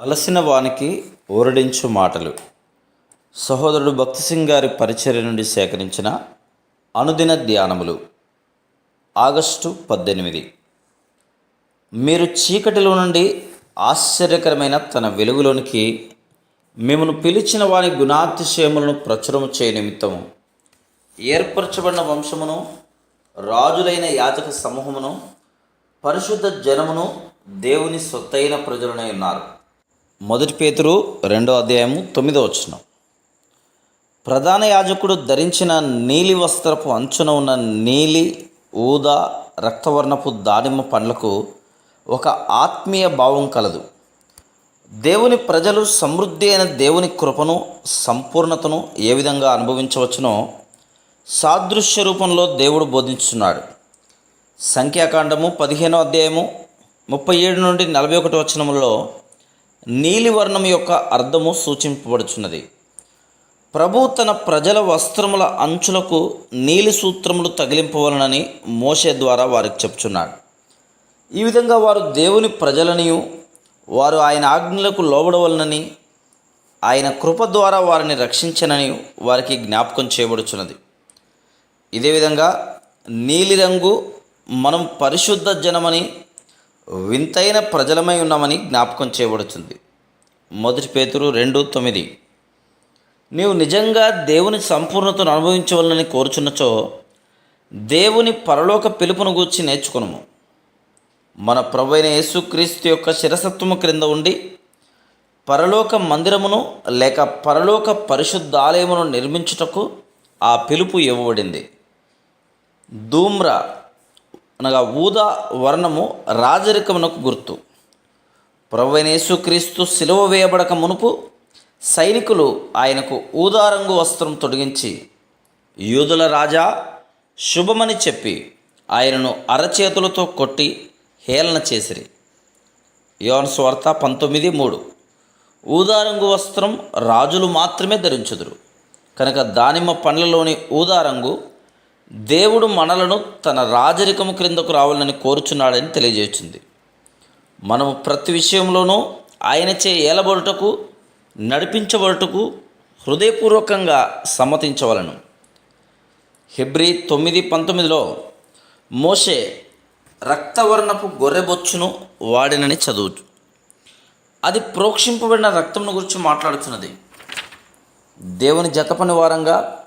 అలసిన వానికి ఊరడించు మాటలు. సహోదరుడు భక్తి సింగ్ గారి పరిచర్య నుండి సేకరించిన అనుదిన ధ్యానములు. ఆగస్టు పద్దెనిమిది. మీరు చీకటిలో నుండి ఆశ్చర్యకరమైన తన వెలుగులోనికి మిమ్మను పిలిచిన వారి గుణాతిశయములను ప్రచురము చేయ నిమిత్తము ఏర్పరచబడిన వంశమును రాజులైన యాతక సమూహమును పరిశుద్ధ జనమును దేవుని సొత్తైన ప్రజలనై ఉన్నారు. మొదటి పేతురు రెండో అధ్యాయము తొమ్మిదో వచనం. ప్రధాన యాజకుడు ధరించిన నీలి వస్త్రపు అంచున ఉన్న నీలి ఊదా రక్తవర్ణపు దానిమ్మ పండ్లకు ఒక ఆత్మీయ భావం కలదు. దేవుని ప్రజలు సమృద్ధి అయిన దేవుని కృపను సంపూర్ణతను ఏ విధంగా అనుభవించవచ్చునో సాదృశ్య రూపంలో దేవుడు బోధించున్నాడు సంఖ్యాకాండము పదిహేనో అధ్యాయము ముప్పై ఏడు నుండి నలభై ఒకటి వచనములలో నీలివర్ణం యొక్క అర్థము సూచింపబడుచున్నది. ప్రభు తన ప్రజల వస్త్రముల అంచులకు నీలి సూత్రములు తగిలింపవలనని మోషే ద్వారా వారికి చెప్తున్నాడు ఈ విధంగా వారు దేవుని ప్రజలనియు వారు ఆయన ఆజ్ఞలకు లోబడవలనని ఆయన కృప ద్వారా వారిని రక్షించనని వారికి జ్ఞాపకం చేయబడుచున్నది. ఇదే విధంగా నీలిరంగు మనం పరిశుద్ధ జనమని వింతైన ప్రజలమై ఉన్నామని జ్ఞాపకం చేయబడుతుంది. మొదటి పేతురు రెండు తొమ్మిది. నీవు నిజంగా దేవుని సంపూర్ణతను అనుభవించవలనని కోరుచున్నచో దేవుని పరలోక పిలుపును గూర్చి నేర్చుకును మన ప్రభు అయిన యేసుక్రీస్తు యొక్క శిరసత్వము క్రింద ఉండి పరలోక మందిరమును లేక పరలోక పరిశుద్ధాలయమును నిర్మించుటకు ఆ పిలుపు ఇవ్వబడింది. ధూమ్ర అనగా ఊదా వర్ణము రాజరికమునకు గుర్తు. ప్రవ్వనేసుక్రీస్తు సిలువ వేయబడక మునుపు సైనికులు ఆయనకు ఊదారంగు వస్త్రం తొడిగించి యూదుల రాజా శుభమని చెప్పి ఆయనను అరచేతులతో కొట్టి హేళన చేసిరి. యోన్ స్వార్త పంతొమ్మిది మూడు. ఊదారంగు వస్త్రం రాజులు మాత్రమే ధరించుదురు. కనుక దానిమ్మ పండ్లలోని ఊదారంగు దేవుడు మనలను తన రాజరికము క్రిందకు రావాలని కోరుచున్నాడని తెలియజేస్తుంది. మనము ప్రతి విషయంలోనూ ఆయనచే ఏలబడుటకు నడిపించబడుటకు హృదయపూర్వకంగా సమ్మతించవలను. హెబ్రి తొమ్మిది పంతొమ్మిదిలో మోషే రక్తవర్ణపు గొర్రెబొచ్చును వాడినని చదువు. అది ప్రోక్షింపబడిన రక్తమును గురించి మాట్లాడుతున్నది దేవుని జతపని వారంగా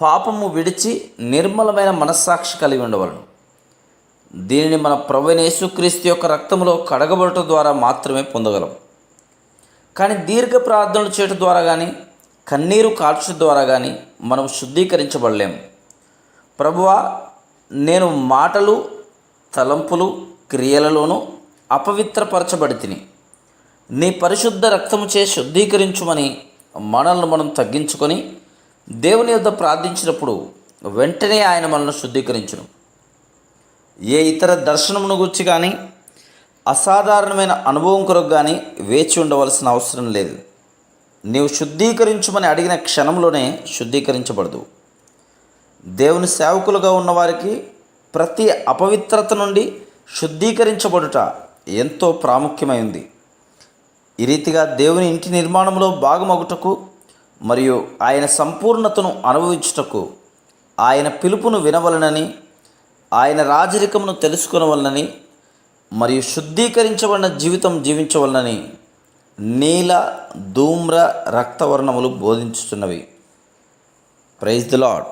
పాపము విడిచి నిర్మలమైన మనస్సాక్షి కలిగి ఉండవలను. దీనిని మన ప్రభువైన యేసుక్రీస్తు యొక్క రక్తంలో కడగబడటం ద్వారా మాత్రమే పొందగలం. కానీ దీర్ఘ ప్రార్థనలు చేయటం ద్వారా కానీ కన్నీరు కాల్చడం ద్వారా కానీ మనం శుద్ధీకరించబడలేము ప్రభువా నేను మాటలు తలంపులు క్రియలలోనూ అపవిత్రపరచబడి తిని నీ పరిశుద్ధ రక్తము చే శుద్ధీకరించుమని మనల్ని మనం తగ్గించుకొని దేవుని యొద్ద ప్రార్థించినప్పుడు వెంటనే ఆయన మనల్ని శుద్ధీకరించను. ఏ ఇతర దర్శనమును గుర్చి కానీ అసాధారణమైన అనుభవం కొరకు కానీ వేచి ఉండవలసిన అవసరం లేదు. నీవు శుద్ధీకరించమని అడిగిన క్షణంలోనే శుద్ధీకరించబడదు. దేవుని సేవకులుగా ఉన్నవారికి ప్రతి అపవిత్రత నుండి శుద్ధీకరించబడుట ఎంతో ప్రాముఖ్యమైంది. ఈ రీతిగా దేవుని ఇంటి నిర్మాణంలో భాగమగుటకు మరియు ఆయన సంపూర్ణతను అనుభవించుటకు ఆయన పిలుపును వినవలనని ఆయన రాజరికమును తెలుసుకునవలనని మరియు శుద్ధీకరించబడిన జీవితం జీవించవలనని నీల ధూమ్ర రక్తవర్ణములు బోధించుతున్నవి ప్రైజ్ ది లాడ్